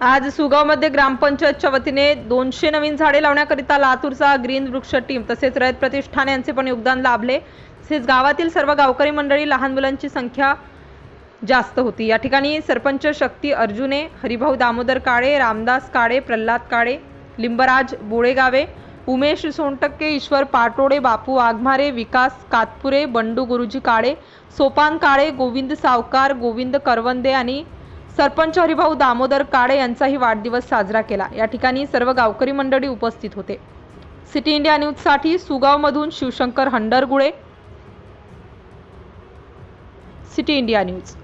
आज सुगावमध्ये ग्रामपंचायतच्या वतीने दोनशे नवीन झाडे लावण्याकरिता लातूरचा ग्रीन वृक्ष टीम तसेच रयत प्रतिष्ठान यांचे पण योगदान लाभले. तसेच गावातील सर्व गावकरी मंडळी लहान मुलांची संख्या जास्त होती. या ठिकाणी सरपंच शक्ती अर्जुने हरिभाऊ दामोदर काळे रामदास काळे प्रल्हाद काळे लिंबराज बोळेगावे उमेश सोनटक्के ईश्वर पाटोडे बापू आगमारे विकास कातपुरे बंडू गुरुजी काळे सोपान काळे गोविंद सावकार गोविंद करवंदे आणि सरपंच हरिभाऊ दामोदर काळे यांचाही वाढदिवस साजरा केला. या ठिकाणी सर्व गावकरी मंडळी उपस्थित होते. सिटी इंडिया न्यूजसाठी सुगावमधून Shivshankar Handargule. City India news.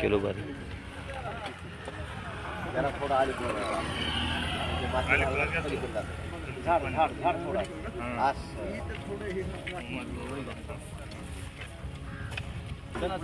Kilo थोडा असं. चला.